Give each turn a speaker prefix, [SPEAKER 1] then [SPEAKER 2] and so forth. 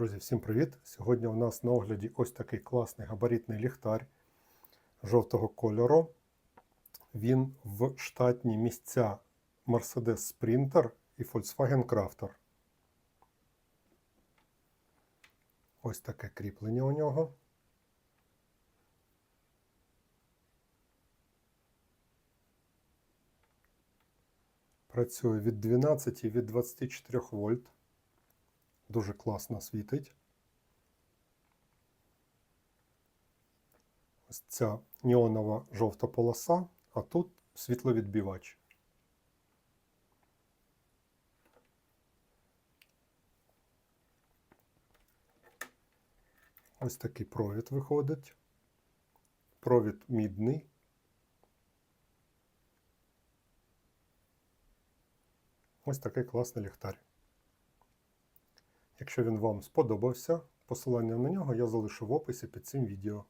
[SPEAKER 1] Друзі, всім привіт! Сьогодні у нас на огляді ось такий класний габаритний ліхтар жовтого кольору. Він в штатні місця Mercedes Sprinter і Volkswagen Crafter. Ось таке кріплення у нього. Працює від 12 і від 24 вольт. Дуже класно світить. Ось ця неонова жовта полоса, а тут світловідбивач. Ось такий провід виходить. Провід мідний. Ось такий класний ліхтар. Якщо він вам сподобався, посилання на нього я залишу в описі під цим відео.